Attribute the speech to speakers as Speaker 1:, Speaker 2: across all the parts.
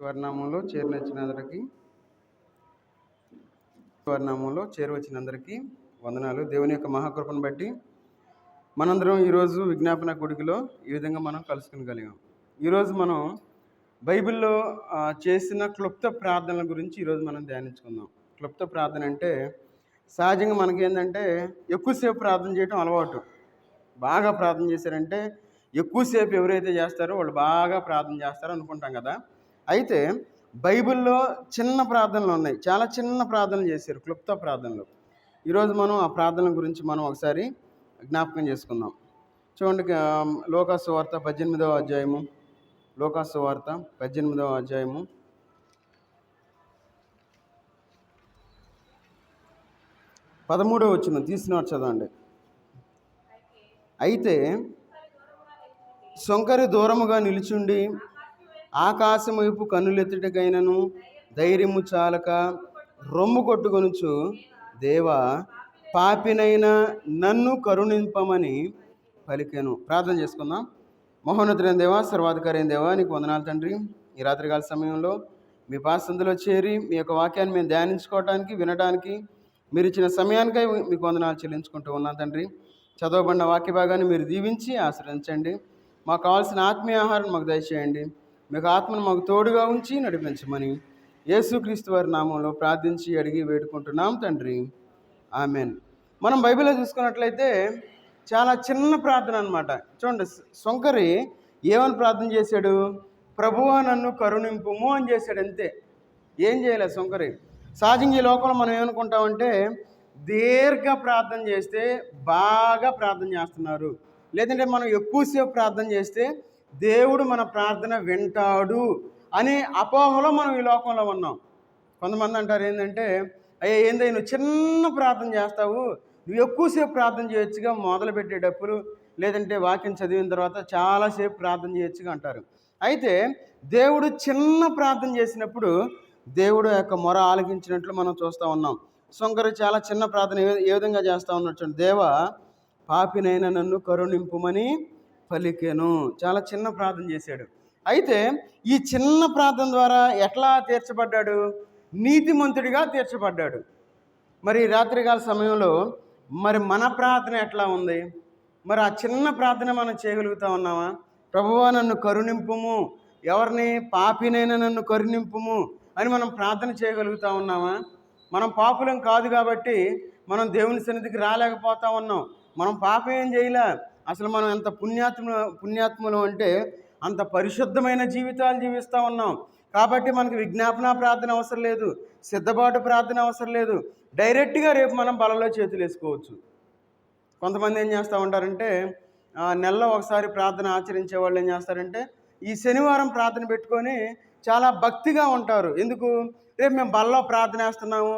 Speaker 1: స్వర్ణామంలో చేరినచ్చినందరికి స్వర్ణామంలో చేరువచ్చినందరికీ వందనాలు. దేవుని యొక్క మహాకృపను బట్టి మనందరం ఈరోజు విజ్ఞాపన గుడికిలో ఈ విధంగా మనం కలుసుకునగలిగాం. ఈరోజు మనం బైబిల్లో చేసిన క్లుప్త ప్రార్థనల గురించి ఈరోజు మనం ధ్యానించుకుందాం. క్లుప్త ప్రార్థన అంటే సహజంగా మనకేంటంటే ఎక్కువసేపు ప్రార్థన చేయడం అలవాటు. బాగా ప్రార్థన చేశారంటే ఎక్కువసేపు ఎవరైతే చేస్తారో వాళ్ళు బాగా ప్రార్థన చేస్తారో అనుకుంటాం కదా. అయితే బైబిల్లో చిన్న ప్రార్థనలు ఉన్నాయి. చాలా చిన్న ప్రార్థనలు చేశారు. క్లుప్త ప్రార్థనలు. ఈరోజు మనం ఆ ప్రార్థనల గురించి మనం ఒకసారి జ్ఞాపకం చేసుకుందాం. చూడండి లోకాసు వార్త పద్దెనిమిదవ అధ్యాయము. లోకాసు వార్త పద్దెనిమిదవ అధ్యాయము. పదమూడవ వచ్చిన తీసిన చదవండి. అయితే సొంకరి దూరముగా నిలుచుండి ఆకాశం వైపు కన్నులెత్తుటకైనను ధైర్యము చాలక రొమ్ము కొట్టుకొనుచు దేవా పాపినైన నన్ను కరుణింపమని పలికాను. ప్రార్థన చేసుకుందాం. మహోన్నతులైన దేవా సర్వాధికారైన దేవా నీకు వందనాలు తండ్రి. ఈ రాత్రికాల సమయంలో మీ పాసందులో చేరి మీ యొక్క వాక్యాన్ని మేము ధ్యానించుకోవడానికి వినడానికి మీరు ఇచ్చిన సమయానికై మీకు వందనాలు చెల్లించుకుంటూ ఉన్నాను తండ్రి. చదవబడిన వాక్య భాగాన్ని మీరు దీవించి ఆశ్రయించండి. మాకు కావాల్సిన ఆత్మీయ ఆహారం మాకు దయచేయండి. మీకు ఆత్మను మాకు తోడుగా ఉంచి నడిపించమని యేసుక్రీస్తు వారి నామంలో ప్రార్థించి అడిగి వేడుకుంటున్నాం తండ్రి. ఆమెన్. మనం బైబిల్లో చూసుకున్నట్లయితే చాలా చిన్న ప్రార్థన అనమాట చూడండి శంకరి ఏమని ప్రార్థన చేశాడు? ప్రభువా నన్ను కరుణింపుము అని చేశాడు అంతే. ఏం చేయలేదు శంకరి సహజంగా ఈ లోకంలో మనం ఏమనుకుంటామంటే దీర్ఘ ప్రార్థన చేస్తే బాగా ప్రార్థన చేస్తున్నారు. లేదంటే మనం ఎక్కువసేపు ప్రార్థన చేస్తే దేవుడు మన ప్రార్థన వింటాడు అనే అపోహలో మనం ఈ లోకంలో ఉన్నాం. కొంతమంది అంటారు ఏంటంటే అయ్యా ఏందయ్య నువ్వు చిన్న ప్రార్థన చేస్తావు? నువ్వు ఎక్కువసేపు ప్రార్థన చేయొచ్చుగా మొదలుపెట్టేటప్పుడు లేదంటే వాక్యం చదివిన తర్వాత చాలాసేపు ప్రార్థన చేయొచ్చుగా అంటారు. అయితే దేవుడు చిన్న ప్రార్థన చేసినప్పుడు దేవుడు యొక్క మొర ఆలకించినట్లు మనం చూస్తూ ఉన్నాం. శంకరు చాలా చిన్న ప్రార్థన ఏ- విధంగా చేస్తూ ఉన్నట్టు దేవ పాపినైన నన్ను కరుణింపుమని పలికెను. చాలా చిన్న ప్రార్థన చేశాడు. అయితే ఈ చిన్న ప్రార్థన ద్వారా ఎట్లా తీర్చబడ్డాడు? నీతిమంతుడిగా తీర్చబడ్డాడు. మరి రాత్రికాల సమయంలో మరి మన ప్రార్థన ఎట్లా ఉంది? మరి ఆ చిన్న ప్రార్థన మనం చేయగలుగుతా ఉన్నామా? ప్రభువా నన్ను కరుణింపుము. ఎవరిని? పాపినైనా నన్ను కరుణింపుము అని మనం ప్రార్థన చేయగలుగుతా ఉన్నామా? మనం పాపులం కాదు కాబట్టి మనం దేవుని సన్నిధికి రాలేకపోతా ఉన్నాం. మనం పాపం ఏం చేయలే. అసలు మనం ఎంత పుణ్యాత్మ పుణ్యాత్ములు అంటే అంత పరిశుద్ధమైన జీవితాలు జీవిస్తూ ఉన్నాం. కాబట్టి మనకు విజ్ఞాపన ప్రార్థన అవసరం లేదు. సిద్ధపాటు ప్రార్థన అవసరం లేదు. డైరెక్ట్గా రేపు మనం బలలో చేతులు వేసుకోవచ్చు. కొంతమంది ఏం చేస్తూ ఉంటారంటే నెలలో ఒకసారి ప్రార్థన ఆచరించే వాళ్ళు ఏం చేస్తారంటే ఈ శనివారం ప్రార్థన పెట్టుకొని చాలా భక్తిగా ఉంటారు. ఎందుకు? రేపు మేము బల్లో ప్రార్థన వేస్తున్నాము.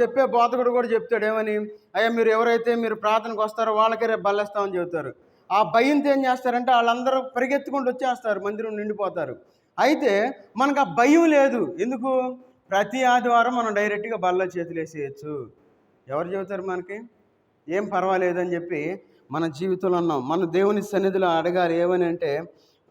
Speaker 1: చెప్పే బోధకుడు కూడా చెప్తాడు ఏమని? అయ్యా మీరు ఎవరైతే మీరు ప్రార్థనకు వస్తారో వాళ్ళకే రేపు బల్లేస్తామని చెబుతారు. ఆ భయంతో ఏం చేస్తారంటే వాళ్ళందరూ పరిగెత్తుకుంటూ వచ్చేస్తారు మందిరం నిండిపోతారు. అయితే మనకు ఆ భయం లేదు. ఎందుకు? ప్రతి ఆదివారం మనం డైరెక్ట్గా బల్ల చేతులు వేసేయచ్చు. ఎవరు చెబుతారు మనకి? ఏం పర్వాలేదు అని చెప్పి మన జీవితంలో ఉన్నాం. మన దేవుని సన్నిధిలో అడగాలి ఏమని అంటే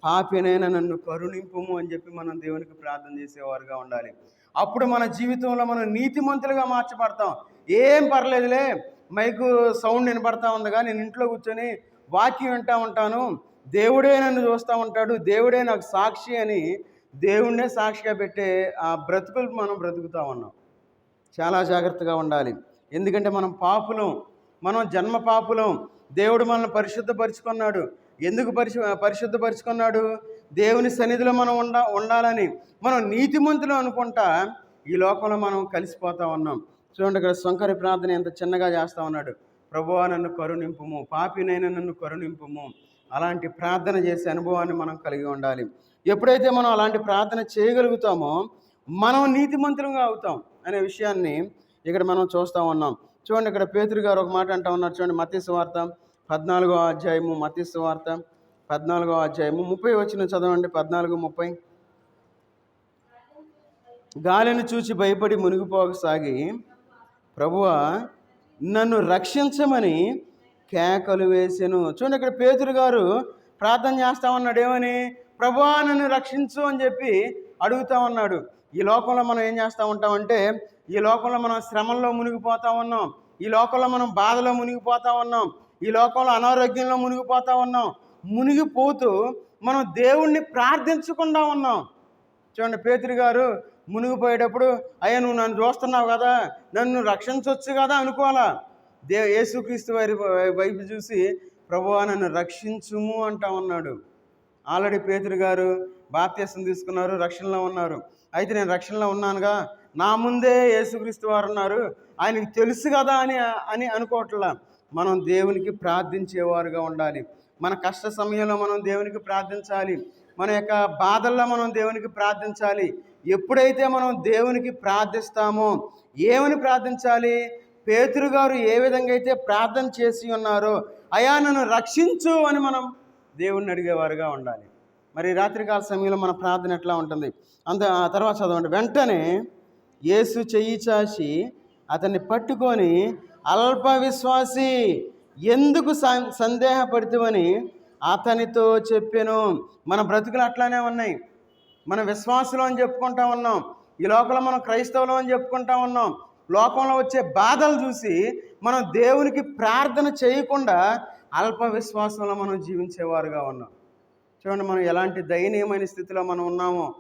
Speaker 1: పాపినైనా నన్ను కరుణింపుము అని చెప్పి మనం దేవునికి ప్రార్థన చేసేవారుగా ఉండాలి. అప్పుడు మన జీవితంలో మనం నీతిమంతులుగా మార్చబడతాం. ఏం పర్లేదులే మైకు సౌండ్ వినపడతా ఉంది కానీ నేను ఇంట్లో కూర్చొని వాక్యం వింటా ఉంటాను. దేవుడే నన్ను చూస్తూ ఉంటాడు. దేవుడే నాకు సాక్షి అని దేవుడినే సాక్షిగా పెట్టే ఆ బ్రతుకులు మనం బ్రతుకుతా ఉన్నాం. చాలా జాగ్రత్తగా ఉండాలి. ఎందుకంటే మనం పాపులం మనం జన్మ పాపులం. దేవుడు మనల్ని పరిశుద్ధపరుచుకున్నాడు. ఎందుకు పరిశు పరిశుద్ధపరుచుకున్నాడు? దేవుని సన్నిధిలో మనం ఉండ ఉండాలని మనం నీతిమంతులు అనుకుంటా ఈ లోకంలో మనం కలిసిపోతా ఉన్నాం. చూడండి ఇక్కడ శంకరి ప్రార్థన ఎంత చిన్నగా చేస్తా ఉన్నాడు. ప్రభువా నన్ను కరుణింపుము. పాపినైనా నన్ను కరుణింపుము. అలాంటి ప్రార్థన చేసే అనుభవాన్ని మనం కలిగి ఉండాలి. ఎప్పుడైతే మనం అలాంటి ప్రార్థన చేయగలుగుతామో మనం నీతిమంతులుగా అవుతాం అనే విషయాన్ని ఇక్కడ మనం చూస్తూ ఉన్నాం. చూడండి ఇక్కడ పేతురు గారు ఒక మాట అంటా ఉన్నారు. చూడండి మతీసు వార్త పద్నాలుగో అధ్యాయము మతీసు వార్త. పద్నాలుగో అధ్యాయము. ముప్పై వచ్చిన చదవండి. పద్నాలుగు ముప్పై. గాలిని చూసి భయపడి మునిగిపోసాగి ప్రభువా నన్ను రక్షించమని కేకలు వేసాను. చూడండి ఇక్కడ పేతురు గారు ప్రార్థన చేస్తా ఉన్నాడు. ఏమని? ప్రభువా నన్ను రక్షించు అని చెప్పి అడుగుతా ఉన్నాడు. ఈ లోకంలో మనం ఏం చేస్తూ ఉంటామంటే ఈ లోకంలో మనం శ్రమంలో మునిగిపోతా ఉన్నాం. ఈ లోకంలో మనం బాధలో మునిగిపోతా ఉన్నాం. ఈ లోకంలో అనారోగ్యంలో మునిగిపోతా ఉన్నాం. మునిగిపోతూ మనం దేవుణ్ణి ప్రార్థించకుండా ఉన్నాం. చూడండి పేతురు గారు మునిగిపోయేటప్పుడు అయ్యా నువ్వు నన్ను చూస్తున్నావు కదా నన్ను రక్షించవచ్చు కదా అనుకోవాలా. దే యేసుక్రీస్తు వారి వైపు చూసి ప్రభువా నన్ను రక్షించుము అంటా ఉన్నాడు. ఆల్రెడీ పేతురు గారు బాప్త్యసం తీసుకున్నారు రక్షణలో ఉన్నారు. అయితే నేను రక్షణలో ఉన్నానుగా నా ముందే యేసుక్రీస్తు వారు ఉన్నారు ఆయనకి తెలుసు కదా అని అని అనుకోవట్లా. మనం దేవునికి ప్రార్థించేవారుగా ఉండాలి. మన కష్ట సమయంలో మనం దేవునికి ప్రార్థించాలి. మన యొక్క బాధల్లో మనం దేవునికి ప్రార్థించాలి. ఎప్పుడైతే మనం దేవునికి ప్రార్థిస్తామో ఏమని ప్రార్థించాలి? పేతురు గారు ఏ విధంగా అయితే ప్రార్థన చేసి ఉన్నారో అయా నన్ను రక్షించు అని మనం దేవుణ్ణి అడిగేవారుగా ఉండాలి. మరి రాత్రికాల సమయంలో మన ప్రార్థన ఎట్లా ఉంటుంది? అంత తర్వాత చదవండి. వెంటనే యేసు చెయ్యి చాచి అతన్ని పట్టుకొని అల్ప విశ్వాసి ఎందుకు సందేహపడుతుమని అతనితో చెప్పాను. మన బ్రతుకులు అట్లానే ఉన్నాయి. మన విశ్వాసులు అని చెప్పుకుంటా ఉన్నాం. ఈ లోకంలో మనం క్రైస్తవులు అని చెప్పుకుంటా ఉన్నాం. లోకంలో వచ్చే బాధలు చూసి మనం దేవునికి ప్రార్థన చేయకుండా అల్ప విశ్వాసంలో మనం జీవించేవారుగా ఉన్నాం. చూడండి మనం ఎలాంటి దయనీయమైన స్థితిలో మనం ఉన్నామో.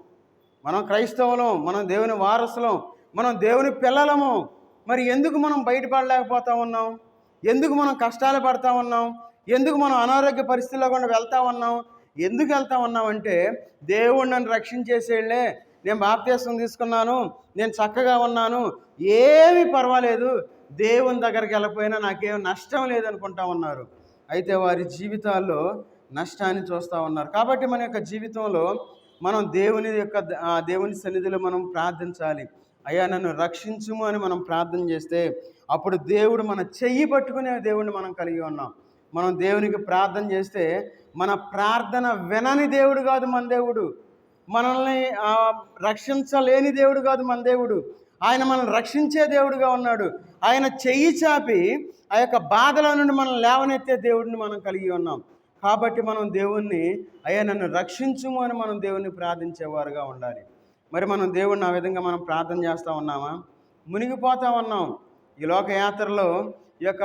Speaker 1: మనం క్రైస్తవులం మనం దేవుని వారసులం మనం దేవుని పిల్లలము. మరి ఎందుకు మనం బయటపడలేకపోతా ఉన్నాం? ఎందుకు మనం కష్టాలు పడతా ఉన్నాం? ఎందుకు మనం అనారోగ్య పరిస్థితుల్లో కూడా వెళ్తా ఉన్నాం? ఎందుకు వెళ్తా ఉన్నాం అంటే దేవుడు నన్ను రక్షించేసేళ్ళే నేను బాప్తీసం తీసుకున్నాను నేను చక్కగా ఉన్నాను ఏమీ పర్వాలేదు. దేవుని దగ్గరికి వెళ్ళకపోయినా నాకేం నష్టం లేదనుకుంటా ఉన్నారు. అయితే వారి జీవితాల్లో నష్టాన్ని చూస్తూ ఉన్నారు. కాబట్టి మన యొక్క జీవితంలో మనం దేవుని యొక్క దేవుని సన్నిధిలో మనం ప్రార్థించాలి. అయ్యా నన్ను రక్షించుము అని మనం ప్రార్థన చేస్తే అప్పుడు దేవుడు మన చెయ్యి పట్టుకునే దేవుడిని మనం కలిగి ఉన్నాం. మనం దేవునికి ప్రార్థన చేస్తే మన ప్రార్థన వినని దేవుడు కాదు మన దేవుడు. మనల్ని రక్షించలేని దేవుడు కాదు మన దేవుడు. ఆయన మనల్ని రక్షించే దేవుడుగా ఉన్నాడు. ఆయన చెయ్యి చాపి ఆ యొక్క బాధల నుండి మనం లేవనెత్తే దేవుడిని మనం కలిగి ఉన్నాం. కాబట్టి మనం దేవుణ్ణి అయ్యా నన్ను రక్షించుము అని మనం దేవుణ్ణి ప్రార్థించేవారుగా ఉండాలి. మరి మనం దేవుణ్ణి ఆ విధంగా మనం ప్రార్థన చేస్తూ ఉన్నామా? మునిగిపోతా ఉన్నాం. ఈ లోకయాత్రలో ఈ యొక్క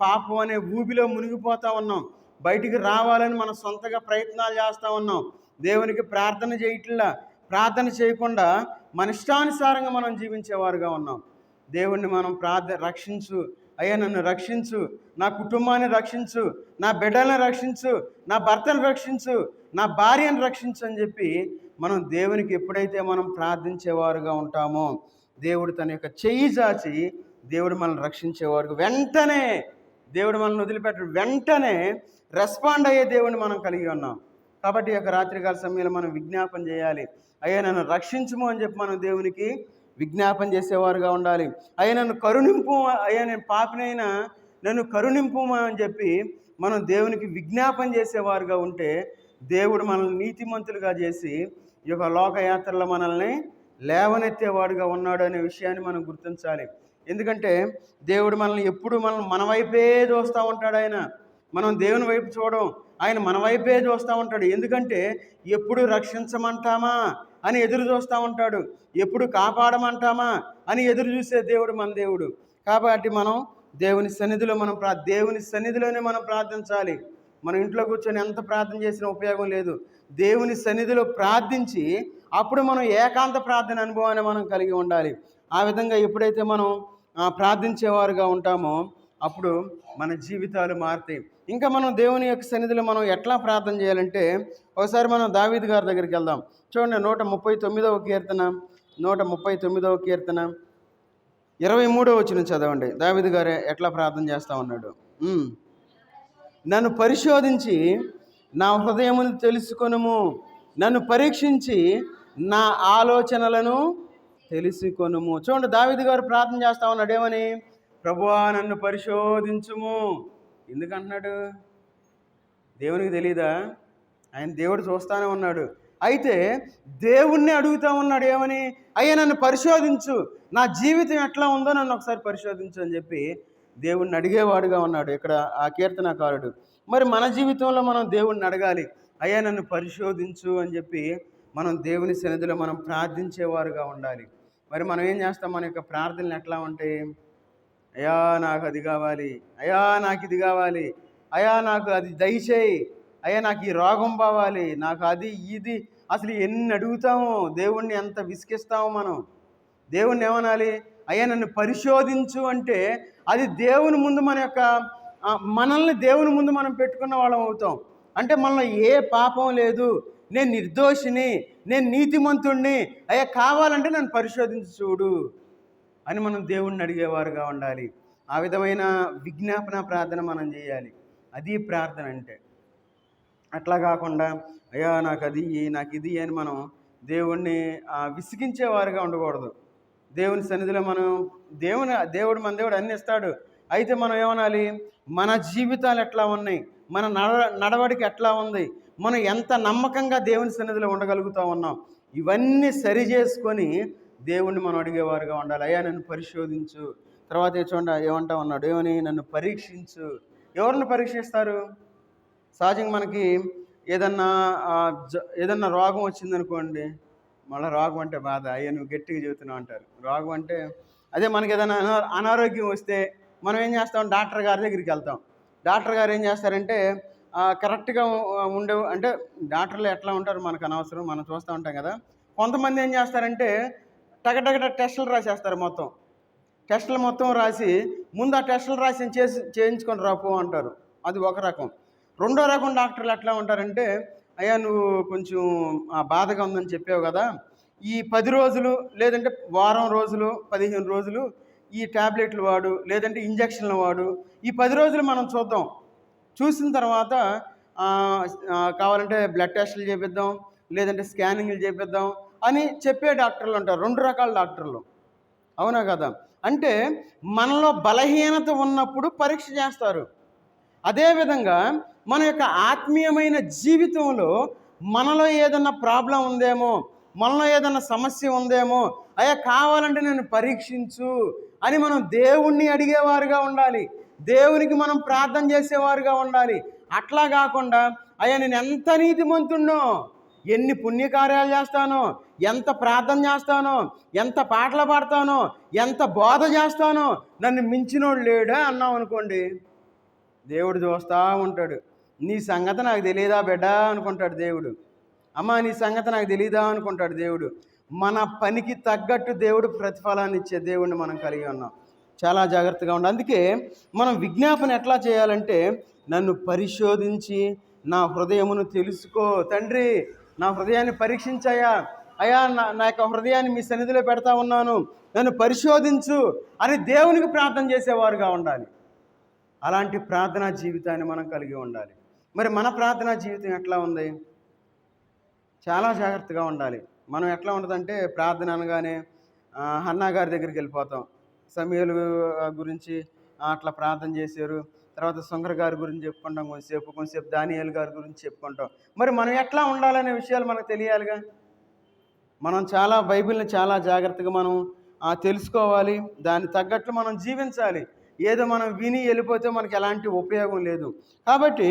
Speaker 1: పాపం అనే ఊబిలో మునిగిపోతూ ఉన్నాం. బయటికి రావాలని మనం సొంతగా ప్రయత్నాలు చేస్తూ ఉన్నాం. దేవునికి ప్రార్థన చేయట్లా ప్రార్థన చేయకుండా మన ఇష్టానుసారంగా మనం జీవించేవారుగా ఉన్నాం. దేవుణ్ణి మనం ప్రార్థ రక్షించు. అయ్యా నన్ను రక్షించు. నా కుటుంబాన్ని రక్షించు. నా బిడ్డలను రక్షించు. నా భర్తను రక్షించు. నా భార్యను రక్షించు అని చెప్పి మనం దేవునికి ఎప్పుడైతే మనం ప్రార్థించేవారుగా ఉంటామో దేవుడు తన యొక్క చెయ్యి చాచి దేవుడు మనల్ని రక్షించేవారు వెంటనే దేవుడు మనల్ని వదిలిపెట్టడు వెంటనే రెస్పాండ్ అయ్యే దేవుడిని మనం కలిగి ఉన్నాం. కాబట్టి ఈ యొక్క రాత్రికాల సమయంలో మనం విజ్ఞాపన చేయాలి. అయ్యా నన్ను రక్షించుము అని చెప్పి మనం దేవునికి విజ్ఞాపన చేసేవారుగా ఉండాలి. అయ్యా నన్ను కరుణింపు అయ్యా నేను పాపినైనా నన్ను కరుణింపు అని చెప్పి మనం దేవునికి విజ్ఞాపన చేసేవారుగా ఉంటే దేవుడు మనల్ని నీతిమంతులుగా చేసి ఈ యొక్క లోకయాత్రలో మనల్ని లేవనెత్తేవాడుగా ఉన్నాడు అనే విషయాన్ని మనం గుర్తించాలి. ఎందుకంటే దేవుడు మనల్ని ఎప్పుడు మనల్ని మన వైపే చూస్తూ ఉంటాడు ఆయన. మనం దేవుని వైపు చూడడం ఆయన మన వైపే చూస్తూ ఉంటాడు. ఎందుకంటే ఎప్పుడు రక్షించమంటామా అని ఎదురు చూస్తూ ఉంటాడు. ఎప్పుడు కాపాడమంటామా అని ఎదురు చూసే దేవుడు మన దేవుడు. కాబట్టి మనం దేవుని సన్నిధిలో మనం ప్రా దేవుని సన్నిధిలోనే మనం ప్రార్థించాలి. మన ఇంట్లో కూర్చొని ఎంత ప్రార్థన చేసినా ఉపయోగం లేదు. దేవుని సన్నిధిలో ప్రార్థించి అప్పుడు మనం ఏకాంత ప్రార్థన అనుభవాన్ని మనం కలిగి ఉండాలి. ఆ విధంగా ఎప్పుడైతే మనం ప్రార్థించేవారుగా ఉంటామో అప్పుడు మన జీవితాలు మారుతాయి. ఇంకా మనం దేవుని యొక్క సన్నిధిలో మనం ఎట్లా ప్రార్థన చేయాలంటే ఒకసారి మనం దావీద్ గారి దగ్గరికి వెళ్దాం. చూడండి నూట ముప్పై తొమ్మిదవ కీర్తన నూట ముప్పై తొమ్మిదవ కీర్తన ఇరవై మూడవ వచ్చిన చదవండి. దావీద్ గారు ఎట్లా ప్రార్థన చేస్తా ఉన్నాడు? నన్ను పరిశోధించి నా హృదయమును తెలుసుకొనుము. నన్ను పరీక్షించి నా ఆలోచనలను తెలుసుకొనుము. చూడండి దావిది గారు ప్రార్థన చేస్తా ఉన్నాడు. ఏమని? ప్రభువా నన్ను పరిశోధించుము. ఎందుకంటున్నాడు? దేవునికి తెలీదా? ఆయన దేవుడు చూస్తానే ఉన్నాడు. అయితే దేవుణ్ణి అడుగుతా ఉన్నాడు ఏమని? అయ్యా నన్ను పరిశోధించు. నా జీవితం ఎట్లా ఉందో నన్ను ఒకసారి పరిశోధించు అని చెప్పి దేవుణ్ణి అడిగేవాడుగా ఉన్నాడు ఇక్కడ ఆ కీర్తనకారుడు. మరి మన జీవితంలో మనం దేవుణ్ణి అడగాలి. అయ్యా నన్ను పరిశోధించు అని చెప్పి మనం దేవుని సన్నిధిలో మనం ప్రార్థించేవారుగా ఉండాలి. మరి మనం ఏం చేస్తాం? మన యొక్క ప్రార్థనలు ఎట్లా ఉంటాయి? అయ్యా నాకు అది కావాలి. అయ్యా నాకు ఇది కావాలి. అయ్యా నాకు అది దయచేయి. అయ్యా నాకు ఈ రోగం పోవాలి. నాకు అది ఇది. అసలు ఎన్ని అడుగుతామో? దేవుణ్ణి ఎంత విసికిస్తామో మనం? దేవుణ్ణి ఏమనాలి? అయ్యా నన్ను పరిశోధించు అంటే అది దేవుని ముందు మన యొక్క మనల్ని దేవుని ముందు మనం పెట్టుకున్న వాళ్ళం అవుతాం. అంటే మనలో ఏ పాపం లేదు. నేను నిర్దోషిని. నేను నీతిమంతుణ్ణి. అయ్యా కావాలంటే నన్ను పరిశోధించి చూడు అని మనం దేవుణ్ణి అడిగేవారుగా ఉండాలి. ఆ విధమైన విజ్ఞాపన ప్రార్థన మనం చేయాలి. అది ప్రార్థన అంటే. అట్లా కాకుండా అయ్యా నాకు అది నాకు ఇది అని మనం దేవుణ్ణి విసిగించేవారుగా ఉండకూడదు. దేవుని సన్నిధిలో మనం దేవుని దేవుడు మన దేవుడు అన్ని ఇస్తాడు. అయితే మనం ఏమనాలి? మన జీవితాలు ఎట్లా ఉన్నాయి? మన నడ నడవడిక ఎట్లా ఉంది? మనం ఎంత నమ్మకంగా దేవుని సన్నిధిలో ఉండగలుగుతా ఉన్నాం? ఇవన్నీ సరి చేసుకొని దేవుణ్ణి మనం అడిగేవారుగా ఉండాలి. అయ్యా నన్ను పరిశోధించు. తర్వాత చూడండి ఏమంటా ఉన్నాడు? ఏమని? నన్ను పరీక్షించు. ఎవరిని పరీక్షిస్తారు? సహజంగా మనకి ఏదన్నా జ- ఏదన్నా రోగం వచ్చిందనుకోండి మళ్ళీ రోగం అంటే బాధ. అయ్యా నువ్వు గట్టిగా చెబుతున్నావు అంటారు. రోగం అంటే అదే మనకి ఏదైనా అనారోగ్యం వస్తే మనం ఏం చేస్తాం? డాక్టర్ గారి దగ్గరికి వెళ్తాం. డాక్టర్ గారు ఏం చేస్తారంటే కరెక్ట్గా ఉండే అంటే డాక్టర్లు ఎట్లా ఉంటారు మనకు అనవసరం మనం చూస్తూ ఉంటాం కదా. కొంతమంది ఏం చేస్తారంటే టగటగట టెస్టులు రాసేస్తారు మొత్తం. టెస్టులు మొత్తం రాసి ముందు ఆ టెస్టులు రాసి చేసి చేయించుకొని రాపో అంటారు. అది ఒక రకం. రెండో రకం డాక్టర్లు ఎట్లా ఉంటారంటే అయ్యా నువ్వు కొంచెం ఆ, బాధగా ఉందని చెప్పావు కదా. ఈ పది రోజులు లేదంటే వారం రోజులు పదిహేను రోజులు ఈ ట్యాబ్లెట్లు వాడు లేదంటే ఇంజక్షన్లు వాడు ఈ పది రోజులు మనం చూద్దాం. చూసిన తర్వాత కావాలంటే బ్లడ్ టెస్టులు చేపిద్దాం లేదంటే స్కానింగ్లు చేపిద్దాం అని చెప్పే డాక్టర్లు ఉంటారు. రెండు రకాల డాక్టర్లు. అవునా కదా? అంటే మనలో బలహీనత ఉన్నప్పుడు పరీక్ష చేస్తారు. అదేవిధంగా మన యొక్క ఆత్మీయమైన జీవితంలో మనలో ఏదన్నా ప్రాబ్లం ఉందేమో మనలో ఏదన్నా సమస్య ఉందేమో అయ్యా కావాలంటే నేను పరీక్షించు అని మనం దేవుణ్ణి అడిగేవారుగా ఉండాలి. దేవునికి మనం ప్రార్థన చేసేవారుగా ఉండాలి. అట్లా కాకుండా అయ్యా నేను ఎంత నీతిమంతుణ్ణో ఎన్ని పుణ్యకార్యాలు చేస్తానో ఎంత ప్రార్థన చేస్తానో ఎంత పాటలు పాడతానో ఎంత బోధ చేస్తానో నన్ను మించినోడు లేడా అన్నాం అనుకోండి దేవుడు చూస్తూ ఉంటాడు. నీ సంగతి నాకు తెలియదా బిడ్డ అనుకుంటాడు దేవుడు. అమ్మా నీ సంగతి నాకు తెలియదా అనుకుంటాడు దేవుడు. మన పనికి తగ్గట్టు దేవుడు ప్రతిఫలాన్ని ఇచ్చే దేవుడిని మనం కలిగి ఉన్నాం. చాలా జాగ్రత్తగా ఉండాలి. అందుకే మనం విజ్ఞాపన ఎట్లా చేయాలంటే నన్ను పరిశోధించి నా హృదయమును తెలుసుకో. తండ్రి నా హృదయాన్ని పరీక్షించాయా అయా నా నా యొక్క హృదయాన్ని మీ సన్నిధిలో పెడతా ఉన్నాను. నన్ను పరిశోధించు అని దేవునికి ప్రార్థన చేసేవారుగా ఉండాలి. అలాంటి ప్రార్థనా జీవితాన్ని మనం కలిగి ఉండాలి. మరి మన ప్రార్థనా జీవితం ఎట్లా ఉంది? చాలా జాగ్రత్తగా ఉండాలి. మనం ఎట్లా ఉండదంటే ప్రార్థన అనగానే అన్నా గారి దగ్గరికి వెళ్ళిపోతాం. సమయలు గురించి అట్లా ప్రార్థన చేశారు. తర్వాత సుంగర గారి గురించి చెప్పుకుంటాం కొంచెంసేపు కొంచెంసేపు దానియాల గారి గురించి చెప్పుకుంటాం. మరి మనం ఎట్లా ఉండాలనే విషయాలు మనకు తెలియాలిగా? మనం చాలా బైబిల్ని చాలా జాగ్రత్తగా మనం తెలుసుకోవాలి. దాన్ని తగ్గట్లు మనం జీవించాలి. ఏదో మనం విని వెళ్ళిపోతే మనకి ఎలాంటి ఉపయోగం లేదు. కాబట్టి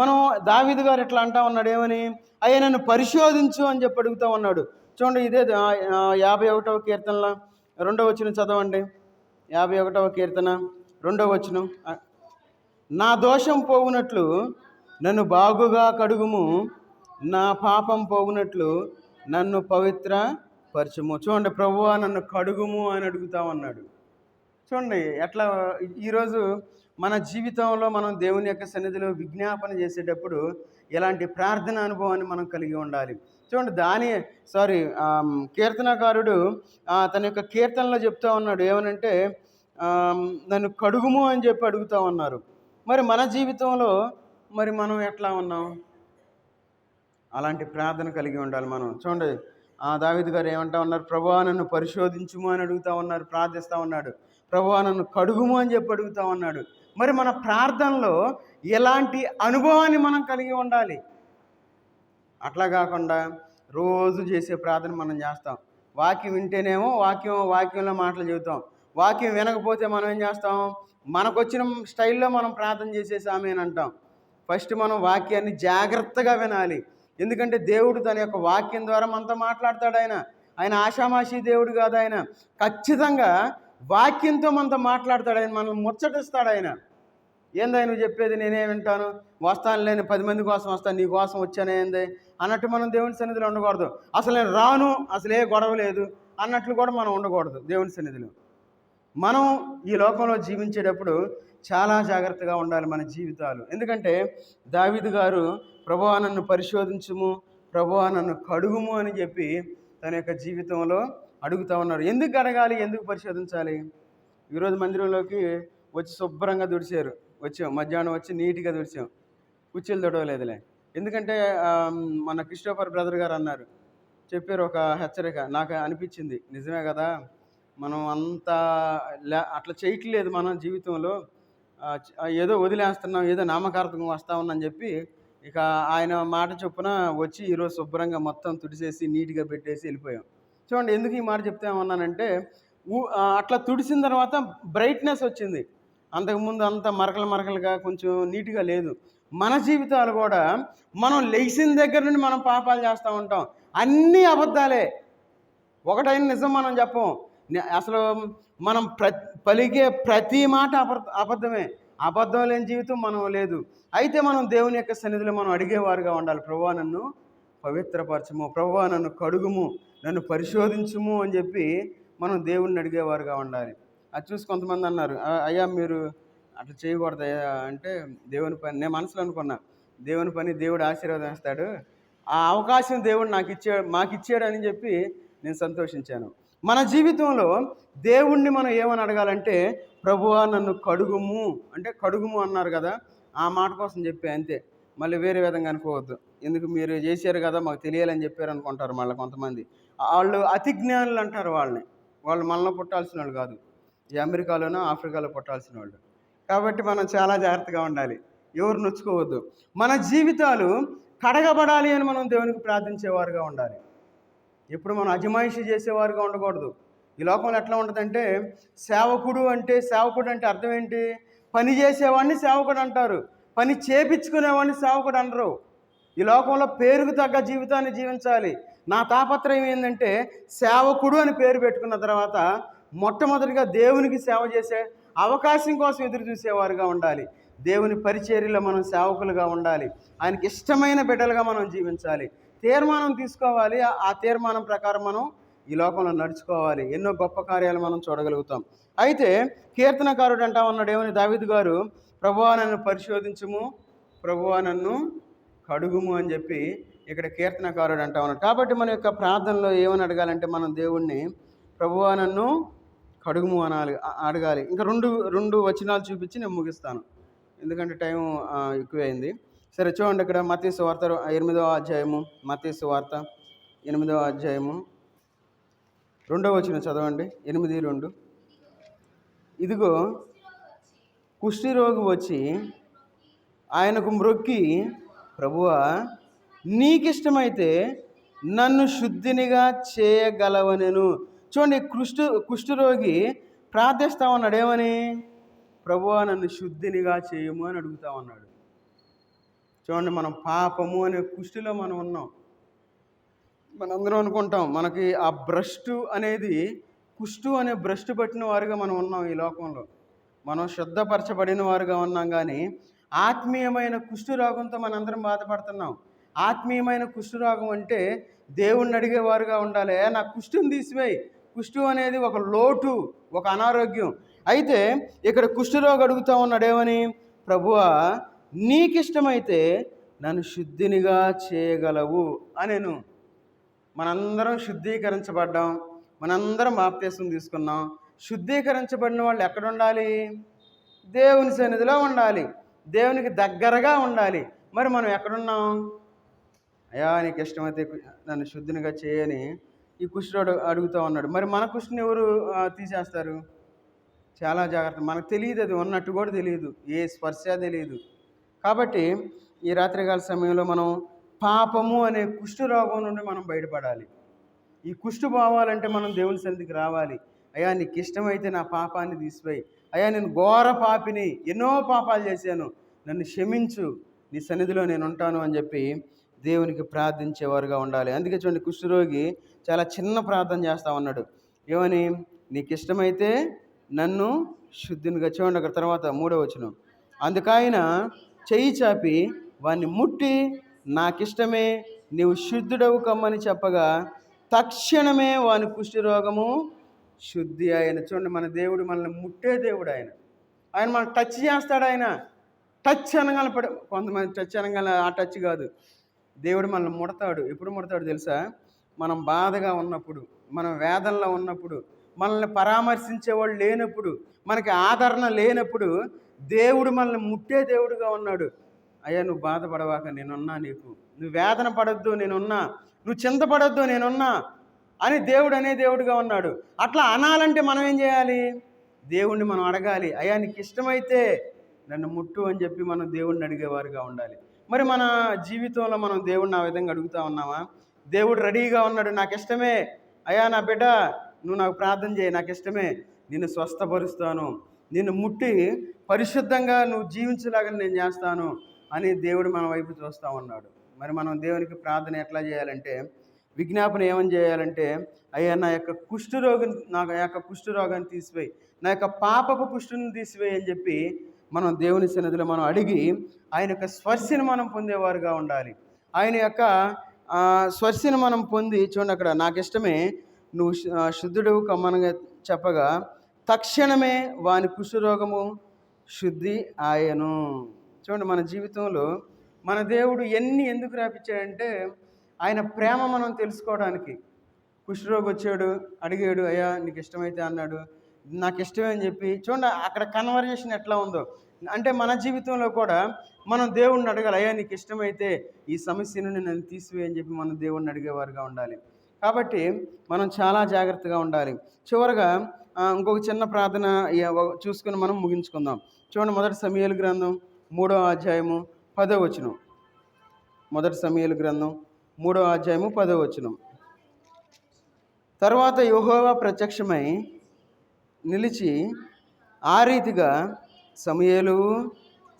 Speaker 1: మనం దావిదు గారు ఎట్లా అంటా ఉన్నాడు ఏమని? అయ్యా నన్ను పరిశోధించు అని చెప్పి అడుగుతా ఉన్నాడు. చూడండి ఇదే యాభై ఒకటవ కీర్తనలో రెండవ వచ్చిన చదవండి. యాభై ఒకటవ కీర్తన రెండవ వచనం. నా దోషం పోగునట్లు నన్ను బాగుగా కడుగుము. నా పాపం పోగునట్లు నన్ను పవిత్ర పరచుము చూడండి ప్రభువా నన్ను కడుగుము అని అడుగుతామన్నాడు చూడండి ఎట్లా ఈరోజు మన జీవితంలో మనం దేవుని యొక్క సన్నిధిలో విజ్ఞాపన చేసేటప్పుడు ఇలాంటి ప్రార్థన అనుభవాన్ని మనం కలిగి ఉండాలి. చూడండి దాని సారీ కీర్తనకారుడు తన యొక్క కీర్తనలో చెప్తా ఉన్నాడు ఏమనంటే నన్ను కడుగుము అని చెప్పి అడుగుతా ఉన్నారు. మరి మన జీవితంలో మరి మనం ఎట్లా ఉన్నాం? అలాంటి ప్రార్థన కలిగి ఉండాలి మనం. చూడండి ఆ దావిద్ గారు ఏమంటా ఉన్నారు ప్రభువా నన్ను పరిశోధించుము అని అడుగుతా ఉన్నారు ప్రార్థిస్తూ ఉన్నాడు. ప్రభువా నన్ను కడుగుము అని చెప్పి అడుగుతా ఉన్నాడు. మరి మన ప్రార్థనలో ఎలాంటి అనుభవాన్ని మనం కలిగి ఉండాలి? అట్లా కాకుండా రోజు చేసే ప్రార్థన మనం చేస్తాం. వాక్యం వింటేనేమో వాక్యం వాక్యంలో మాటలు చెబుతాం. వాక్యం వినకపోతే మనం ఏం చేస్తాం? మనకొచ్చిన స్టైల్లో మనం ప్రార్థన చేసేసి అని అంటాం. ఫస్ట్ మనం వాక్యాన్ని జాగ్రత్తగా వినాలి. ఎందుకంటే దేవుడు తన యొక్క వాక్యం ద్వారా మనతో మాట్లాడతాడు ఆయన. ఆయన ఆషామాషి దేవుడు కాదు ఆయన. ఖచ్చితంగా వాక్యంతో మనతో మాట్లాడతాడు ఆయన. మనల్ని ముచ్చటిస్తాడు ఆయన. ఏందా నువ్వు చెప్పేది నేనే వింటాను? వస్తాను లేని పది మంది కోసం వస్తాను నీ కోసం వచ్చానే ఏంది అన్నట్టు మనం దేవుని సన్నిధిలో ఉండకూడదు. అసలు నేను రాను అసలు ఏ గొడవ లేదు అన్నట్లు కూడా మనం ఉండకూడదు దేవుని సన్నిధిలో. మనం ఈ లోకంలో జీవించేటప్పుడు చాలా జాగ్రత్తగా ఉండాలి మన జీవితాలు. ఎందుకంటే దావిదు గారు ప్రభువా నన్ను పరిశోధించుము ప్రభువా నన్ను కడుగుము అని చెప్పి తన యొక్క జీవితంలో అడుగుతా ఉన్నారు. ఎందుకు అడగాలి ఎందుకు పరిశోధించాలి? ఈరోజు మందిరంలోకి వచ్చి శుభ్రంగా దుడిచారు వచ్చాం. మధ్యాహ్నం వచ్చి నీట్గా దుడిచాం కుర్చీలు తొడవలేదులే. ఎందుకంటే మన క్రిస్టోఫర్ బ్రదర్ గారు అన్నారు. చెప్పారు ఒక హెచ్చరిక. నాకు అనిపించింది. నిజమే కదా? మనం అంత అట్లా చేయట్లేదు మన జీవితంలో. ఏదో వదిలేస్తున్నాం ఏదో నామకార్థకం వస్తా ఉందని చెప్పి ఇక ఆయన మాట చొప్పున వచ్చి ఈరోజు శుభ్రంగా మొత్తం తుడిసేసి నీట్గా పెట్టేసి వెళ్ళిపోయాం. చూడండి ఎందుకు ఈ మాట చెప్తే ఏమన్నానంటే ఊ- అట్లా తుడిసిన తర్వాత బ్రైట్నెస్ వచ్చింది. అంతకుముందు అంత మరకలు మరకలుగా కొంచెం నీట్గా లేదు. మన జీవితాలు కూడా మనం లేచిన దగ్గర నుండి మనం పాపాలు చేస్తూ ఉంటాం. అన్నీ అబద్ధాలే. ఒకటైన నిజం మనం చెప్పం. అసలు మనం ప్ర పలికే ప్రతి మాట అబద్ధ అబద్ధమే. అబద్ధం లేని జీవితం మనం లేదు. అయితే మనం దేవుని యొక్క సన్నిధిలో మనం అడిగేవారుగా ఉండాలి. ప్రభువా నన్ను పవిత్రపరచము. ప్రభువా నన్ను కడుగుము. నన్ను పరిశోధించుము అని చెప్పి మనం దేవుణ్ణి అడిగేవారుగా ఉండాలి. అది చూసి కొంతమంది అన్నారు అయ్యా మీరు అట్లా చేయకూడదు. అంటే దేవుని పని నేను మనసులో అనుకున్నా దేవుని పని దేవుడు ఆశీర్వదిస్తాడు. ఆ అవకాశం దేవుడు నాకు ఇచ్చాడు మాకు ఇచ్చాడు అని చెప్పి నేను సంతోషించాను. మన జీవితంలో దేవుణ్ణి మనం ఏమని అడగాలంటే ప్రభువా నన్ను కడుగుము. అంటే కడుగుము అన్నారు కదా ఆ మాట కోసం చెప్పి అంతే. మళ్ళీ వేరే విధంగా అనుకోవద్దు. ఎందుకు? మీరు చేశారు కదా మాకు తెలియాలని చెప్పారు అనుకుంటారు మళ్ళీ కొంతమంది. వాళ్ళు అతిజ్ఞానులు అంటారు వాళ్ళని. వాళ్ళు మనలో పుట్టాల్సిన వాళ్ళు కాదు. ఈ అమెరికాలోనో ఆఫ్రికాలో పుట్టాల్సిన వాళ్ళు. కాబట్టి మనం చాలా జాగ్రత్తగా ఉండాలి. ఎవరు నొచ్చుకోవద్దు. మన జీవితాలు కడగబడాలి అని మనం దేవునికి ప్రార్థించేవారుగా ఉండాలి. ఎప్పుడు మనం అజమాయిషి చేసేవారుగా ఉండకూడదు. ఈ లోకంలో ఎట్లా ఉంటుందంటే సేవకుడు అంటే సేవకుడు అంటే అర్థం ఏంటి? పని చేసేవాడిని సేవకుడు అంటారు. పని చేపించుకునేవాడిని సేవకుడు అనరు. ఈ లోకంలో పేరుకు తగ్గ జీవితాన్ని జీవించాలి. నా తాపత్రయం ఏంటంటే సేవకుడు అని పేరు పెట్టుకున్న తర్వాత మొట్టమొదటిగా దేవునికి సేవ చేసే అవకాశం కోసం ఎదురు చూసేవారుగా ఉండాలి. దేవుని పరిచర్యలో మనం సేవకులుగా ఉండాలి. ఆయనకి ఇష్టమైన బిడ్డలుగా మనం జీవించాలి. తీర్మానం తీసుకోవాలి. ఆ- తీర్మానం ప్రకారం మనం ఈ లోకంలో నడుచుకోవాలి. ఎన్నో గొప్ప కార్యాలు మనం చూడగలుగుతాం. అయితే కీర్తనకారుడు అంటా ఉన్నాడు ఏమని దావిద్ గారు? ప్రభువా నన్ను పరిశోధించము ప్రభువా నన్ను కడుగుము అని చెప్పి ఇక్కడ కీర్తనకారుడు అంటా ఉన్నాడు. కాబట్టి మన యొక్క ప్రార్థనలో ఏమని అడగాలంటే మనం దేవుణ్ణి ప్రభువా నన్ను కడుగుము అనాలి అడగాలి. ఇంకా రెండు రెండు వచనాలు చూపించి నేను ముగిస్తాను. ఎందుకంటే టైం ఎక్కువైంది. సరే చూడండి ఇక్కడ మతీసు వార్త ఎనిమిదవ అధ్యాయము. మతీసు వార్త ఎనిమిదవ అధ్యాయము. రెండవ వచ్చిన చదవండి. ఎనిమిది రెండు. ఇదిగో కుష్ఠిరోగి వచ్చి ఆయనకు మ్రొక్కి ప్రభువా నీకిష్టమైతే నన్ను శుద్ధినిగా చేయగలవనెను. చూడండి కుష్ఠు కుష్ఠరోగి ప్రార్థిస్తా ఉన్నాడు ఏమని ప్రభువా నన్ను శుద్ధినిగా చేయము అని అడుగుతా ఉన్నాడు చూడండి మనం పాపము అనే కుష్టిలో మనం ఉన్నాం. మనందరం అనుకుంటాం మనకి ఆ భ్రష్టు అనేది కుష్టు అనే భ్రష్టు పట్టిన వారుగా మనం ఉన్నాం ఈ లోకంలో. మనం శుద్ధపరచబడిన వారుగా ఉన్నాం కానీ ఆత్మీయమైన కుష్టు రోగంతో మనందరం బాధపడుతున్నాం. ఆత్మీయమైన కుష్టు రోగం అంటే దేవుణ్ణి అడిగేవారుగా ఉండాలి. నా కుష్ఠుని తీసివేయి కుష్టు అనేది ఒక లోటు ఒక అనారోగ్యం. అయితే ఇక్కడ కుష్ఠరోగి అడుగుతా ఉన్నాడేమని ప్రభువా నీకిష్టమైతే నన్ను శుద్ధినిగా చేయగలవు అనేను. మనందరం శుద్ధీకరించబడ్డాం. మనందరం బాప్తీసం తీసుకున్నాం. శుద్ధీకరించబడిన వాళ్ళు ఎక్కడ ఉండాలి? దేవుని సన్నిధిలో ఉండాలి. దేవునికి దగ్గరగా ఉండాలి. మరి మనం ఎక్కడున్నాం అయ్యా నీకు ఇష్టమైతే నన్ను శుద్ధినిగా చేయని ఈ కుష్ఠుడు అడుగుతూ ఉన్నాడు. మరి మన కుష్ఠుని ఎవరు తీసేస్తారు? చాలా జాగ్రత్త. మనకు తెలియదు అది ఉన్నట్టు కూడా తెలియదు. ఏ స్పర్శ తెలియదు. కాబట్టి ఈ రాత్రికాల సమయంలో మనం పాపము అనే కుష్ఠు రోగం నుండి మనం బయటపడాలి. ఈ కుష్ఠు పోవాలంటే మనం దేవుని సన్నిధికి రావాలి. అయ్యా నీకు ఇష్టమైతే నా పాపాన్ని తీసిపోయి అయ్యా నేను ఘోర పాపిని ఎన్నో పాపాలు చేశాను. నన్ను క్షమించు. నీ సన్నిధిలో నేను ఉంటాను అని చెప్పి దేవునికి ప్రార్థించేవారుగా ఉండాలి. అందుకే చూడండి కుష్ఠరోగి చాలా చిన్న ప్రార్థన చేస్తా ఉన్నాడు. ఏమని? నీకు ఇష్టమైతే నన్ను శుద్ధినిగా చూడండి అక్కడ తర్వాత మూడో వచనం. అందుకైన చెయ్యి చాపి వాన్ని ముట్టి నాకిష్టమే నీవు శుద్ధుడవు కమ్మని చెప్పగా తక్షణమే వాని కుష్ఠరోగము శుద్ధి ఆయన చూడండి మన దేవుడు మనల్ని ముట్టే దేవుడు ఆయన. ఆయన మనం టచ్ చేస్తాడు ఆయన. టచ్ అనగానే పడే. కొంతమంది టచ్ అనగానే ఆ టచ్ కాదు. దేవుడు మనల్ని ముడతాడు. ఎప్పుడు ముడతాడు తెలుసా? మనం బాధగా ఉన్నప్పుడు మనం వేదనలో ఉన్నప్పుడు మనల్ని పరామర్శించేవాళ్ళు లేనప్పుడు మనకి ఆదరణ లేనప్పుడు దేవుడు మనల్ని ముట్టే దేవుడుగా ఉన్నాడు. అయ్యా నువ్వు బాధపడవాక నేనున్నా నీకు. నువ్వు వేదన పడొద్దు నేనున్నా. నువ్వు చింతపడొద్దు నేనున్నా అని దేవుడు అనే దేవుడుగా ఉన్నాడు. అట్లా అనాలంటే మనం ఏం చేయాలి? దేవుణ్ణి మనం అడగాలి. అయ్యా నీకు ఇష్టమైతే నన్ను ముట్టు అని చెప్పి మనం దేవుణ్ణి అడిగేవారుగా ఉండాలి. మరి మన జీవితంలో మనం దేవుడిని ఆ విధంగా అడుగుతా ఉన్నామా? దేవుడు రెడీగా ఉన్నాడు నాకు ఇష్టమే. అయ్యా నా బిడ్డ నువ్వు నాకు ప్రార్థన చేయి నాకు ఇష్టమే. నిన్ను స్వస్థపరుస్తాను. నిన్ను ముట్టి పరిశుద్ధంగా నువ్వు జీవించలాగా నేను చేస్తాను అని దేవుడు మన వైపు చూస్తూ ఉన్నాడు. మరి మనం దేవునికి ప్రార్థన ఎట్లా చేయాలంటే విజ్ఞాపన ఏమని చేయాలంటే అయ్యా నా యొక్క కుష్ఠరోగం నా యొక్క కుష్ఠరోగాన్ని తీసివేయి నా యొక్క పాపపు కుష్ఠుని తీసివేయి అని చెప్పి మనం దేవుని సన్నిధిలో మనం అడిగి ఆయన యొక్క స్పర్శను మనం పొందేవారుగా ఉండాలి. ఆయన యొక్క ఆ, స్పర్శను మనం పొంది చూడండి అక్కడ నాకు ఇష్టమే నువ్వు శుద్ధుడు కమ్మనగా చెప్పగా తక్షణమే వాని కుష్ఠరోగము శుద్ధి ఆయను. చూడండి మన జీవితంలో మన దేవుడు ఎన్ని ఎందుకు రాపించాడంటే ఆయన ప్రేమ మనం తెలుసుకోవడానికి. కుష్ఠరోగి వచ్చాడు అడిగాడు అయ్యా నీకు ఇష్టమైతే అన్నాడు. నాకు ఇష్టమే అని చెప్పి చూడండి అక్కడ కన్వర్జేషన్ ఎట్లా ఉందో. అంటే మన జీవితంలో కూడా మనం దేవుణ్ణి అడగాలి అయ్యా నీకు ఇష్టమైతే ఈ సమస్య నుండి నన్ను తీసివే అని చెప్పి మనం దేవుణ్ణి అడిగేవారుగా ఉండాలి. కాబట్టి మనం చాలా జాగ్రత్తగా ఉండాలి. చివరగా ఇంకొక చిన్న ప్రార్థన చూసుకుని మనం ముగించుకుందాం. చూడండి మొదటి సమయాల గ్రంథం మూడో అధ్యాయము పదో వచనం. మొదటి సమయాల గ్రంథం మూడో అధ్యాయము పదో వచనం. తర్వాత యుహోవా ప్రత్యక్షమై నిలిచి ఆ రీతిగా సమయలు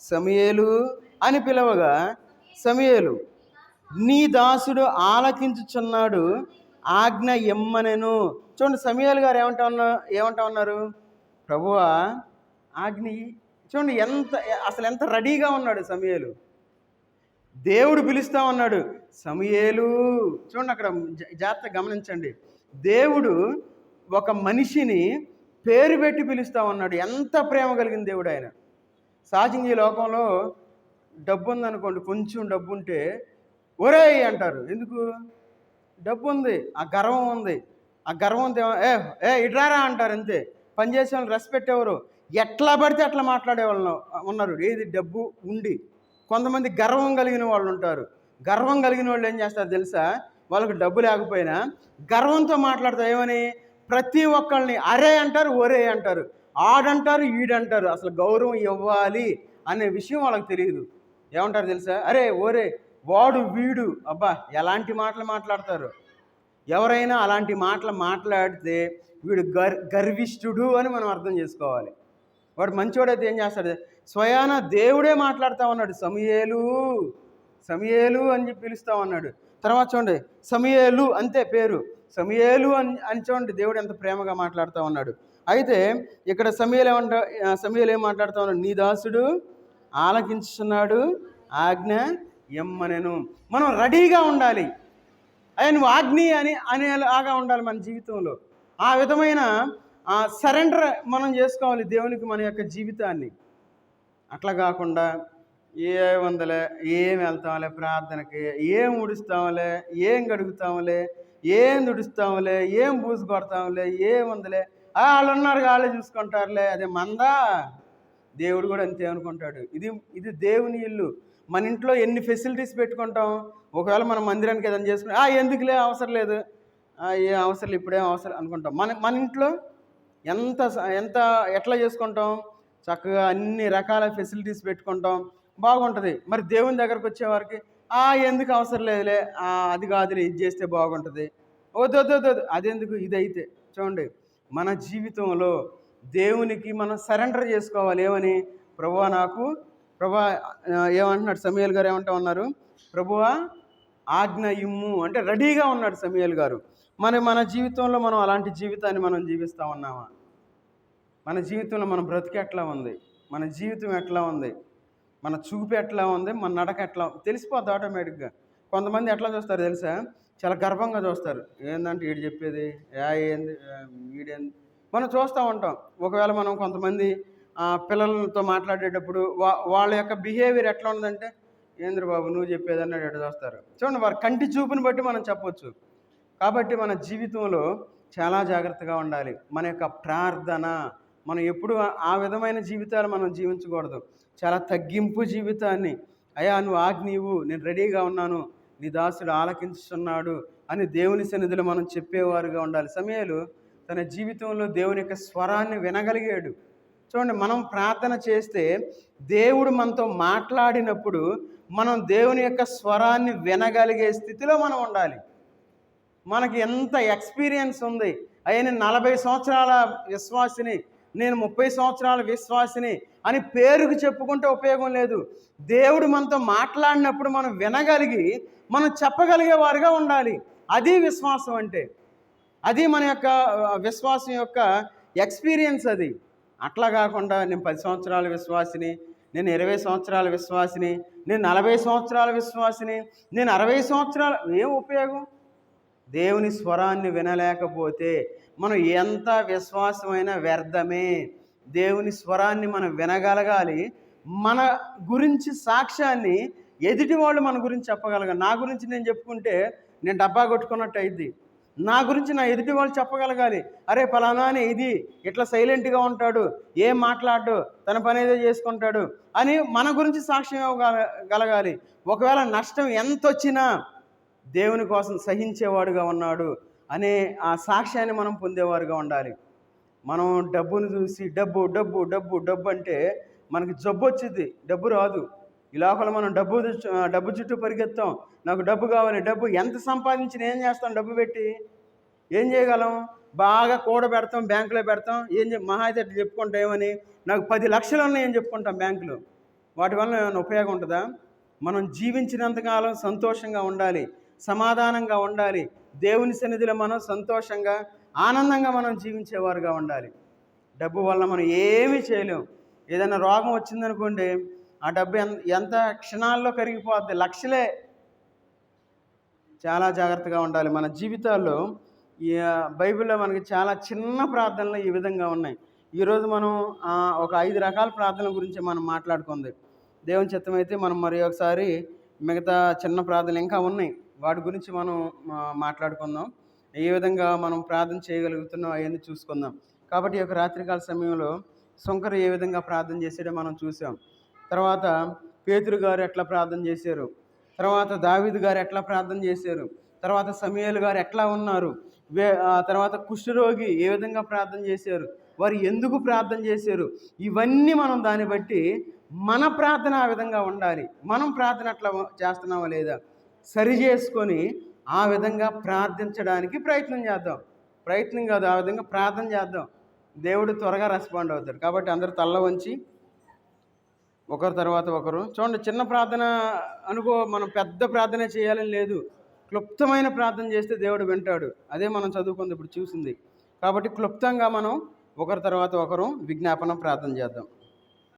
Speaker 1: సమయలు అని పిలవగా సమయలు నీ దాసుడు ఆలకించుచున్నాడు ఆజ్ఞ ఎమ్మనెను. చూడండి సమయాలు గారు ఏమంటా ఉన్నా ఏమంటా ఉన్నారు? ప్రభువా ఆజ్ఞ చూడండి ఎంత అసలు ఎంత రెడీగా ఉన్నాడు సమయాలు. దేవుడు పిలుస్తా ఉన్నాడు సమయేలు. చూడండి అక్కడ జా- జాగ్రత్తగా గమనించండి. దేవుడు ఒక మనిషిని పేరు పెట్టి పిలుస్తా ఉన్నాడు. ఎంత ప్రేమ కలిగిన దేవుడు ఆయన. సహజంగా ఈ లోకంలో డబ్బు ఉందనుకోండి కొంచెం డబ్బు ఉంటే ఒరే అంటారు. ఎందుకు? డబ్బు ఉంది ఆ గర్వం ఉంది. ఆ గర్వం ఏ ఏ ఇడ్రారా అంటారు అంతే. పనిచేసే వాళ్ళు రెస్పెక్ట్ ఎవరు? ఎట్లా పడితే అట్లా మాట్లాడే వాళ్ళు ఉన్నారు. ఏది? డబ్బు ఉండి. కొంతమంది గర్వం కలిగిన వాళ్ళు ఉంటారు. గర్వం కలిగిన వాళ్ళు ఏం చేస్తారు తెలుసా? వాళ్ళకి డబ్బు లేకపోయినా గర్వంతో మాట్లాడతారు. ఏమని? ప్రతి ఒక్కళ్ళని అరే అంటారు ఒరే అంటారు. ఆడంటారు ఈడంటారు. అసలు గౌరవం ఇవ్వాలి అనే విషయం వాళ్ళకి తెలియదు. ఏమంటారు తెలుసా? అరే ఓరే వాడు వీడు. అబ్బా ఎలాంటి మాటలు మాట్లాడతారు? ఎవరైనా అలాంటి మాటలు మాట్లాడితే వీడు గర్ గర్విష్ఠుడు అని మనం అర్థం చేసుకోవాలి. వాడు మంచివాడైతే ఏం చేస్తాడు? స్వయాన దేవుడే మాట్లాడుతా ఉన్నాడు. సమయేలు సమయేలు అని చెప్పి పిలుస్తా ఉన్నాడు. తర్వాత చూడండి సమయేలు అంతే పేరు. సమయలు అని అని చూడండి దేవుడు ఎంత ప్రేమగా మాట్లాడుతూ ఉన్నాడు. అయితే ఇక్కడ సమయలు ఏమంట సమయలు ఏం మాట్లాడుతూ ఉన్నాడు? నీ దాసుడు ఆలకించున్నాడు ఆజ్ఞ ఎమ్మనెను మనం రెడీగా ఉండాలి. అయ్యా నువ్వు ఆజ్ఞి అని అనేలాగా ఉండాలి మన జీవితంలో. ఆ విధమైన సరెండర్ మనం చేసుకోవాలి దేవునికి మన యొక్క జీవితాన్ని. అట్లా కాకుండా ఏ వందలే ఏం వెళ్తాంలే ప్రార్థనకి ఏం ఉడుస్తాంలే ఏం గడుగుతాంలే ఏం దుడుస్తాంలే ఏం బూజు కొడతాంలే ఏం వాళ్ళు ఉన్నారు వాళ్ళే చూసుకుంటారులే. అదే మందా? దేవుడు కూడా అంతే అనుకుంటాడు. ఇది ఇది దేవుని ఇల్లు. మన ఇంట్లో ఎన్ని ఫెసిలిటీస్ పెట్టుకుంటాం? ఒకవేళ మనం మందిరానికి ఏదైనా చేసుకుని ఆ ఎందుకులే? అవసరం లేదు. ఏ అవసరం ఇప్పుడేం అవసరం అనుకుంటాం. మన మన ఇంట్లో ఎంత ఎంత ఎట్లా చేసుకుంటాం? చక్కగా అన్ని రకాల ఫెసిలిటీస్ పెట్టుకుంటాం. బాగుంటుంది. మరి దేవుని దగ్గరకు వచ్చేవారికి ఎందుకు అవసరం లేదులే? ఆ, అది కాదులే ఇది చేస్తే బాగుంటుంది. వద్దు అదెందుకు? ఇదైతే. చూడండి మన జీవితంలో దేవునికి మనం సరెండర్ చేసుకోవాలి. ఏమని? ప్రభువా నాకు ప్రభా ఏమంటున్నాడు? సమీల్ గారు ఏమంటా ఉన్నారు? ప్రభువా ఆజ్ఞ ఇమ్ము. అంటే రెడీగా ఉన్నాడు సమయల్ గారు. మన మన జీవితంలో మనం అలాంటి జీవితాన్ని మనం జీవిస్తూ ఉన్నామా? మన జీవితంలో మన బ్రతికి ఎట్లా ఉంది? మన జీవితం ఎట్లా ఉంది? మన చూపు ఎట్లా ఉంది మన నడక ఎట్లా తెలిసిపోద్ది ఆటోమేటిక్గా కొంతమంది ఎట్లా చూస్తారు తెలుసా? చాలా గర్వంగా చూస్తారు. ఏంటంటే వీడు చెప్పేది? యా ఏంది? వీడేంది మనం చూస్తూ ఉంటాం. ఒకవేళ మనం కొంతమంది పిల్లలతో మాట్లాడేటప్పుడు వా వాళ్ళ యొక్క బిహేవియర్ ఎట్లా ఉందంటే ఏంద్ర బాబు నువ్వు చెప్పేది అన్నాడు ఎట్లా చూస్తారు? చూడండి వారి కంటి చూపుని బట్టి మనం చెప్పొచ్చు. కాబట్టి మన జీవితంలో చాలా జాగ్రత్తగా ఉండాలి. మన యొక్క ప్రార్థన మనం ఎప్పుడు ఆ విధమైన జీవితాలు మనం జీవించకూడదు. చాలా తగ్గింపు జీవితాన్ని. అయ్యా నువ్వు ఆజ్ఞీవు నేను రెడీగా ఉన్నాను నీ దాసుడు ఆలకించుతున్నాడు అని దేవుని సన్నిధిలో మనం చెప్పేవారుగా ఉండాలి. సమయాలు తన జీవితంలో దేవుని యొక్క స్వరాన్ని వినగలిగాడు. చూడండి మనం ప్రార్థన చేస్తే దేవుడు మనతో మాట్లాడినప్పుడు మనం దేవుని యొక్క స్వరాన్ని వినగలిగే స్థితిలో మనం ఉండాలి. మనకి ఎంత ఎక్స్పీరియన్స్ ఉంది. అయ్యా నేను నలభై సంవత్సరాల విశ్వాసిని నేను ముప్పై సంవత్సరాల విశ్వాసిని అని పేరుకు చెప్పుకుంటే ఉపయోగం లేదు. దేవుడు మనతో మాట్లాడినప్పుడు మనం వినగలిగి మనం చెప్పగలిగే వారుగా ఉండాలి. అది విశ్వాసం అంటే. అది మన యొక్క విశ్వాసం యొక్క ఎక్స్పీరియన్స్ అది. అట్లా కాకుండా నేను పది సంవత్సరాల విశ్వాసిని నేను ఇరవై సంవత్సరాల విశ్వాసిని నేను నలభై సంవత్సరాల విశ్వాసిని నేను అరవై సంవత్సరాల ఏం ఉపయోగం? దేవుని స్వరాన్ని వినలేకపోతే మనం ఎంత విశ్వాసమైన వ్యర్థమే. దేవుని స్వరాన్ని మనం వినగలగాలి. మన గురించి సాక్ష్యాన్ని ఎదుటి వాళ్ళు మన గురించి చెప్పగలగాలి. నా గురించి నేను చెప్పుకుంటే నేను డబ్బా కొట్టుకున్నట్టు అయింది నా గురించి నా ఎదుటి వాళ్ళు చెప్పగలగాలి. అరే ఫలానా అని ఇది ఇట్లా సైలెంట్గా ఉంటాడు ఏం మాట్లాడు తన పని ఏదో చేసుకుంటాడు అని మన గురించి సాక్ష్యం గలగాలి ఒకవేళ నష్టం ఎంత వచ్చినా దేవుని కోసం సహించేవాడుగా ఉన్నాడు అనే ఆ సాక్ష్యాన్ని మనం పొందేవారుగా ఉండాలి. మనం డబ్బును చూసి డబ్బు డబ్బు డబ్బు డబ్బు అంటే మనకి జబ్బు వచ్చింది డబ్బు రాదు. ఈ లోపల మనం డబ్బు డబ్బు చుట్టూ పరిగెత్తాం. నాకు డబ్బు కావాలి డబ్బు ఎంత సంపాదించిన ఏం చేస్తాం డబ్బు పెట్టి? ఏం చేయగలం? బాగా కూడ పెడతాం బ్యాంకులో పెడతాం. ఏం చెప్ మహా అయితే చెప్పుకుంటాం ఏమని? నాకు పది లక్షలు ఉన్నాయని చెప్పుకుంటాం బ్యాంకులో. వాటి వల్ల ఏమైనా ఉపయోగం ఉంటుందా? మనం జీవించినంతకాలం సంతోషంగా ఉండాలి సమాధానంగా ఉండాలి. దేవుని సన్నిధిలో మనం సంతోషంగా ఆనందంగా మనం జీవించేవారుగా ఉండాలి. డబ్బు వల్ల మనం ఏమీ చేయలేం. ఏదైనా రోగం వచ్చిందనుకోండి ఆ డబ్బు ఎంత ఎంత క్షణాల్లో కరిగిపోద్ది? లక్షలే. చాలా జాగ్రత్తగా ఉండాలి. మన జీవితాల్లో ఈ బైబిల్లో మనకి చాలా చిన్న ప్రార్థనలు ఈ విధంగా ఉన్నాయి. ఈరోజు మనం ఒక ఐదు రకాల ప్రార్థనల గురించి మనం మాట్లాడుకుంది. దేవుని చిత్తమైతే మనం మరి ఒకసారి మిగతా చిన్న ప్రార్థనలు ఇంకా ఉన్నాయి. వాటి గురించి మనం మాట్లాడుకుందాం. ఏ విధంగా మనం ప్రార్థన చేయగలుగుతున్నాం అవన్నీ చూసుకుందాం. కాబట్టి ఈ యొక్క రాత్రికాల సమయంలో శంకరు ఏ విధంగా ప్రార్థన చేశాడో మనం చూసాం తర్వాత పేతురు గారు ఎట్లా ప్రార్థన చేశారు? తర్వాత దావీదు గారు ఎట్లా ప్రార్థన చేశారు? తర్వాత సమయలు గారు ఎట్లా ఉన్నారు? వే తర్వాత కుష్ఠరోగి ఏ విధంగా ప్రార్థన చేశారు? వారు ఎందుకు ప్రార్థన చేశారు? ఇవన్నీ మనం దాన్ని బట్టి మన ప్రార్థన ఆ విధంగా ఉండాలి. మనం ప్రార్థన అట్లా చేస్తున్నామా లేదా? సరి చేసుకొని ఆ విధంగా ప్రార్థించడానికి ప్రయత్నం చేద్దాం. ప్రయత్నం కాదు ఆ విధంగా ప్రార్థన చేద్దాం. దేవుడు త్వరగా రెస్పాండ్ అవుతాడు. కాబట్టి అందరు తల్ల వంచి ఒకరి తర్వాత ఒకరు. చూడండి చిన్న ప్రార్థన అనుకో మనం పెద్ద ప్రార్థన చేయాలని లేదు. క్లుప్తమైన ప్రార్థన చేస్తే దేవుడు వింటాడు. అదే మనం చదువుకుంది ఇప్పుడు చూసింది. కాబట్టి క్లుప్తంగా మనం ఒకరి తర్వాత ఒకరు విజ్ఞాపనం ప్రార్థన చేద్దాం.